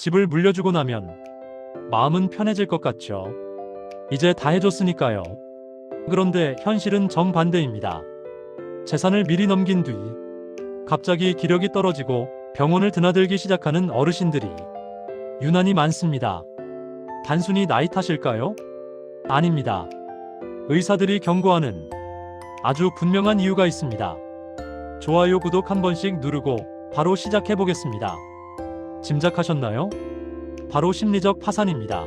집을 물려주고 나면 마음은 편해질 것 같죠. 이제 다 해줬으니까요. 그런데 현실은 정반대입니다. 재산을 미리 넘긴 뒤 갑자기 기력이 떨어지고 병원을 드나들기 시작하는 어르신들이 유난히 많습니다. 단순히 나이 탓일까요? 아닙니다. 의사들이 경고하는 아주 분명한 이유가 있습니다. 좋아요, 구독 한 번씩 누르고 바로 시작해 보겠습니다. 짐작하셨나요? 바로 심리적 파산입니다.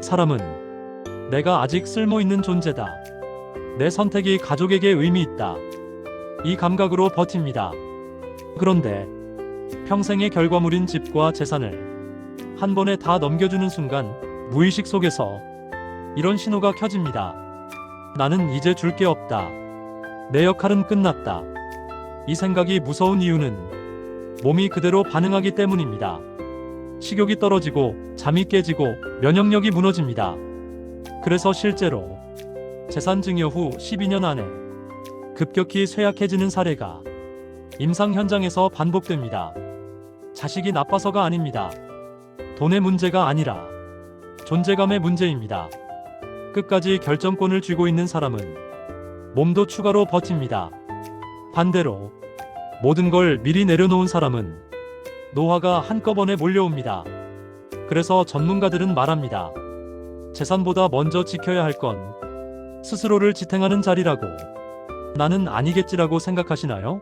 사람은 내가 아직 쓸모 있는 존재다. 내 선택이 가족에게 의미 있다. 이 감각으로 버팁니다. 그런데 평생의 결과물인 집과 재산을 한 번에 다 넘겨주는 순간 무의식 속에서 이런 신호가 켜집니다. 나는 이제 줄 게 없다. 내 역할은 끝났다. 이 생각이 무서운 이유는 몸이 그대로 반응하기 때문입니다. 식욕이 떨어지고 잠이 깨지고 면역력이 무너집니다. 그래서 실제로 재산 증여 후 12년 안에 급격히 쇠약해지는 사례가 임상 현장에서 반복됩니다. 자식이 나빠서가 아닙니다. 돈의 문제가 아니라 존재감의 문제입니다. 끝까지 결정권을 쥐고 있는 사람은 몸도 추가로 버팁니다. 반대로 모든 걸 미리 내려놓은 사람은 노화가 한꺼번에 몰려옵니다. 그래서 전문가들은 말합니다. 재산보다 먼저 지켜야 할 건 스스로를 지탱하는 자리라고. 나는 아니겠지라고 생각하시나요?